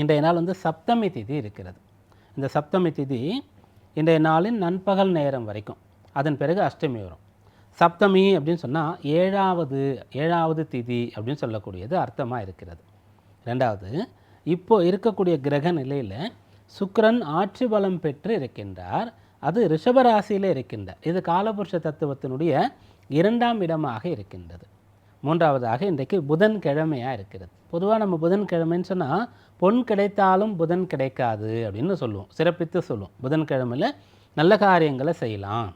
இன்றைய நாள் வந்து சப்தமி திதி இருக்கிறது. இந்த சப்தமி திதி இன்றைய நாளின் நண்பகல் நேரம் வரைக்கும். அதன் பிறகு அஷ்டமி வரும். சப்தமி அப்படின்னு சொன்னால் ஏழாவது ஏழாவது திதி அப்படின்னு சொல்லக்கூடியது அர்த்தமாக இருக்கிறது. ரெண்டாவது இப்போ இருக்கக்கூடிய கிரக நிலையில் சுக்கரன் ஆட்சி பலம் பெற்று இருக்கின்றார். அது ரிஷபராசியில் இருக்கின்றார். இது காலபுருஷ தத்துவத்தினுடைய இரண்டாம் இடமாக இருக்கின்றது. மூன்றாவதாக இன்றைக்கு புதன் கிழமையாக இருக்கிறது. பொதுவாக நம்ம புதன் கிழமைன்னு சொன்னால் பொன் கிடைத்தாலும் புதன் கிடைக்காது அப்படின்னு சொல்லுவோம். சிறப்பித்து சொல்லுவோம். புதன்கிழமையில் நல்ல காரியங்களை செய்யலாம்.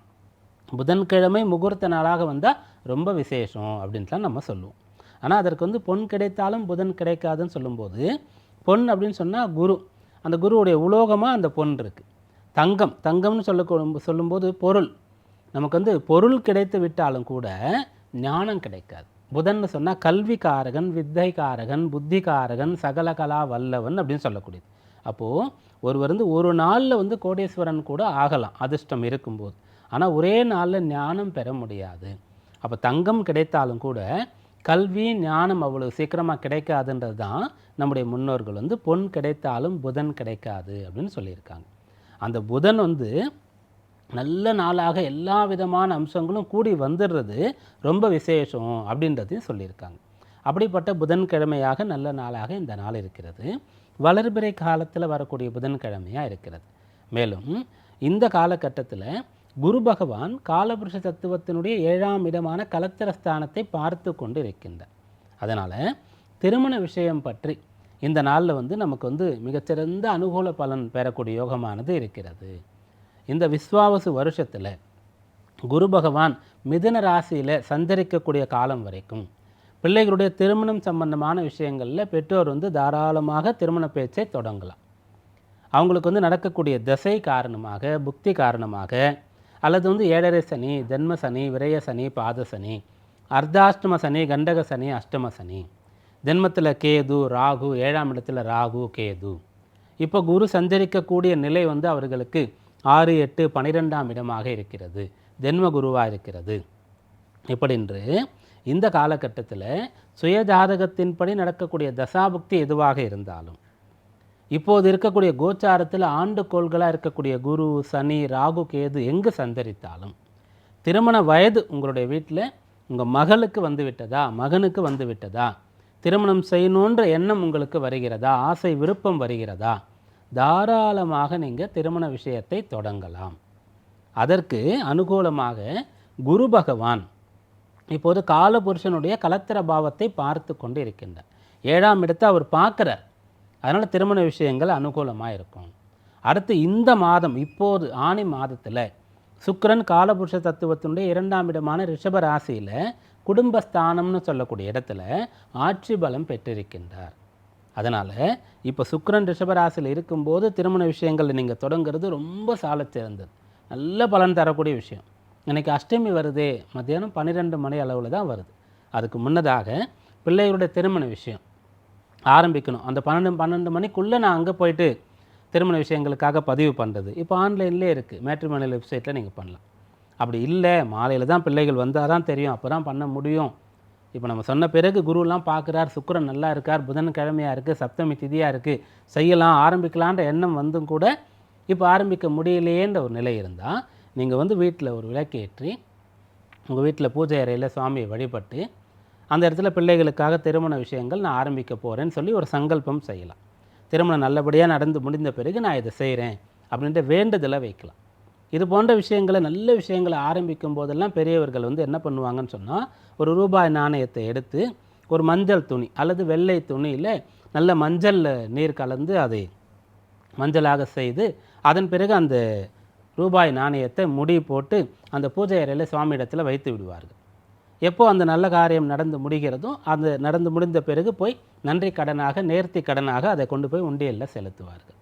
புதன்கிழமை முகூர்த்த நாளாக வந்தால் ரொம்ப விசேஷம் அப்படின்ட்டுலாம் நம்ம சொல்லுவோம். ஆனால் அதற்கு வந்து பொன் கிடைத்தாலும் புதன் கிடைக்காதுன்னு சொல்லும்போது பொன் அப்படின்னு சொன்னால் குரு. அந்த குருவுடைய உலோகமாக அந்த பொன் இருக்குது தங்கம். தங்கம்னு சொல்ல சொல்லும்போது பொருள். நமக்கு வந்து பொருள் கிடைத்து விட்டாலும் கூட ஞானம் கிடைக்காது. புதன்னு சொன்னால் கல்விக்காரகன் வித்தைக்காரகன் புத்திகாரகன் சகல கலா வல்லவன் அப்படின்னு சொல்லக்கூடியது. அப்போது ஒருவர் வந்து ஒரு நாளில் வந்து கோடீஸ்வரன் கூட ஆகலாம் அதிர்ஷ்டம் இருக்கும்போது. ஆனால் ஒரே நாளில் ஞானம் பெற முடியாது. அப்போ தங்கம் கிடைத்தாலும் கூட கல்வி ஞானம் அவ்வளோ சீக்கிரமாக கிடைக்காதுன்றது தான் நம்முடைய முன்னோர்கள் வந்து பொன் கிடைத்தாலும் புதன் கிடைக்காது அப்படின்னு சொல்லியிருக்காங்க. அந்த புதன் வந்து நல்ல நாளாக எல்லா விதமான அம்சங்களும் கூடி வந்துடுறது ரொம்ப விசேஷம் அப்படின்றதையும் சொல்லியிருக்காங்க. அப்படிப்பட்ட புதன்கிழமையாக நல்ல நாளாக இந்த நாள் இருக்கிறது. வளர்பிறை காலத்தில் வரக்கூடிய புதன்கிழமையாக இருக்கிறது. மேலும் இந்த காலகட்டத்தில் குரு பகவான் காலபுருஷ தத்துவத்தினுடைய ஏழாம் இடமான கலத்திரஸ்தானத்தை பார்த்து கொண்டு இருக்கின்றார் அதனால் திருமண விஷயம் பற்றி இந்த நாளில் வந்து நமக்கு வந்து மிகச்சிறந்த அனுகூல பலன் பெறக்கூடிய யோகமானது இருக்கிறது. இந்த விஸ்வாவசு வருஷத்தில் குரு பகவான் மிதுன ராசியில் சஞ்சரிக்கக்கூடிய காலம் வரைக்கும் பிள்ளைகளுடைய திருமணம் சம்பந்தமான விஷயங்களில் பெற்றோர் வந்து தாராளமாக திருமண பேச்சை தொடங்கலாம். அவங்களுக்கு வந்து நடக்கக்கூடிய தசை காரணமாக புக்தி காரணமாக அல்லது வந்து ஏழரை சனி ஜென்ம சனி விரய சனி பாத சனி அர்த்தாஷ்டம சனி கண்டக சனி அஷ்டம சனி ஜென்மத்தில் கேது ராகு ஏழாம் இடத்துல ராகு கேது. இப்போ குரு சஞ்சரிக்கக்கூடிய நிலை வந்து அவர்களுக்கு ஆறு எட்டு பனிரெண்டாம் இடமாக இருக்கிறது. ஜென்ம குருவாக இருக்கிறது. இப்படின்று இந்த காலகட்டத்தில் சுயஜாதகத்தின்படி நடக்கக்கூடிய தசாபுக்தி எதுவாக இருந்தாலும் இப்போது இருக்கக்கூடிய கோச்சாரத்தில் ஆண்டு கோள்களாக இருக்கக்கூடிய குரு சனி ராகு கேது எங்கு சந்தரித்தாலும் திருமண வயது உங்களுடைய வீட்டில் உங்கள் மகளுக்கு வந்து விட்டதா மகனுக்கு வந்து விட்டதா திருமணம் செய்யணுன்ற எண்ணம் உங்களுக்கு வருகிறதா ஆசை விருப்பம் வருகிறதா தாராளமாக நீங்கள் திருமண விஷயத்தை தொடங்கலாம். அதற்கு அனுகூலமாக குரு பகவான் இப்போது காலபுருஷனுடைய கலத்திர பாவத்தை பார்த்து கொண்டு இருக்கின்றார் ஏழாம் இடத்தை அவர் பார்க்குறார். அதனால் திருமண விஷயங்கள் அனுகூலமாக இருக்கும். அடுத்து இந்த மாதம் இப்போது ஆணி மாதத்தில் சுக்கரன் காலபுருஷ தத்துவத்தினுடைய இரண்டாம் இடமான ரிஷப ராசியில் குடும்பஸ்தானம்னு சொல்லக்கூடிய இடத்துல ஆட்சி பலம் பெற்றிருக்கின்றார். அதனால் இப்போ சுக்கரன் ரிஷபராசியில் இருக்கும்போது திருமண விஷயங்கள் நீங்கள் தொடங்குறது ரொம்ப சாலச்சிறந்தது நல்ல பலன் தரக்கூடிய விஷயம். இன்றைக்கி அஷ்டமி வருதே மத்தியானம் பன்னிரெண்டு மணி அளவில் தான் வருது. அதுக்கு முன்னதாக பிள்ளைகளுடைய திருமண விஷயம் ஆரம்பிக்கணும். அந்த பன்னெண்டு பன்னெண்டு மணிக்குள்ளே நான் அங்கே போயிட்டு திருமண விஷயங்களுக்காக பதிவு பண்ணுறது இப்போ ஆன்லைன்லேயே இருக்குது மேட்ரிமோனியல் வெப்சைட்டில் நீங்கள் பண்ணலாம். அப்படி இல்லை மாலையில் தான் பிள்ளைகள் வந்தால் தான் தெரியும். அப்போ தான் பண்ண முடியும். இப்போ நம்ம சொன்ன பிறகு குருலாம் பார்க்குறார் சுக்கிரன் நல்லா இருக்கார் புதன் கிழமையாக இருக்குது சப்தமி திதியாக இருக்குது செய்யலாம் ஆரம்பிக்கலான்ற எண்ணம் வந்தும் கூட இப்போ ஆரம்பிக்க முடியலையேன்ற ஒரு நிலை இருந்தால் நீங்கள் வந்து வீட்டில் ஒரு விளக்கேற்றி உங்கள் வீட்டில் பூஜை அறையில் சுவாமியை வழிபட்டு அந்த இடத்துல பிள்ளைகளுக்காக திருமண விஷயங்கள் நான் ஆரம்பிக்க போகிறேன்னு சொல்லி ஒரு சங்கல்பம் செய்யலாம். திருமணம் நல்லபடியாக நடந்து முடிந்த பிறகு நான் இதை செய்கிறேன் அப்படின்ற வேண்டுதலை வைக்கலாம். இது போன்ற விஷயங்களை நல்ல விஷயங்களை ஆரம்பிக்கும் போதெல்லாம் பெரியவர்கள் வந்து என்ன பண்ணுவாங்கன்னு சொன்னால் ஒரு ரூபாய் நாணயத்தை எடுத்து ஒரு மஞ்சள் துணி அல்லது வெள்ளை துணியில் நல்ல மஞ்சள் நீர் கலந்து அதை மஞ்சளாக செய்து அதன் பிறகு அந்த ரூபாய் நாணயத்தை முடி போட்டு அந்த பூஜை அறையில் சுவாமி இடத்துல வைத்து விடுவார்கள். எப்போ அந்த நல்ல காரியம் நடந்து முடிகிறதோ அந்த நடந்து முடிந்த பிறகு போய் நன்றி கடனாக நேர்த்தி கடனாக அதை கொண்டு போய் உண்டியலில் செலுத்துவார்கள்.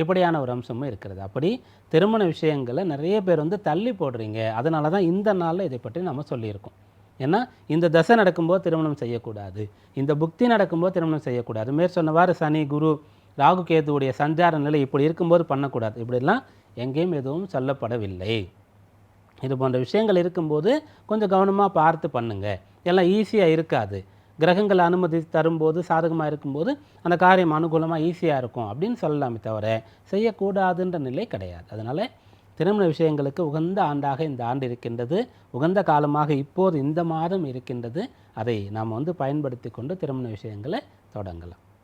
இப்படியான ஒரு அம்சமும் இருக்கிறது. அப்படி திருமண விஷயங்களை நிறைய பேர் வந்து தள்ளி போடுறீங்க. அதனால தான் இந்த நாளில் இதை பற்றி நம்ம சொல்லியிருக்கோம். ஏன்னா இந்த தசை நடக்கும்போது திருமணம் செய்யக்கூடாது. இந்த புக்தி நடக்கும்போது திருமணம் செய்யக்கூடாது. மேற் சொன்னவாறு சனி குரு ராகு கேதுவுடைய சஞ்சார நிலை இப்படி இருக்கும்போது பண்ணக்கூடாது. இப்படிலாம் எங்கேயும் எதுவும் சொல்லப்படவில்லை. இது போன்ற விஷயங்கள் இருக்கும்போது கொஞ்சம் கவனமாக பார்த்து பண்ணுங்கள் எல்லாம் ஈஸியாக இருக்காது. கிரகங்கள் அனுமதி தரும்போது சாதகமாக இருக்கும்போது அந்த காரியம் அனுகூலமாக ஈஸியாக இருக்கும் அப்படின்னு சொல்லலாமே தவிர செய்யக்கூடாதுன்ற நிலை கிடையாது. அதனால் திருமண விஷயங்களுக்கு உகந்த ஆண்டாக இந்த ஆண்டு இருக்கின்றது. உகந்த காலமாக இப்போது இந்த மாதம் இருக்கின்றது. அதை நாம் வந்து பயன்படுத்தி கொண்டு திருமண விஷயங்களை தொடங்கலாம்.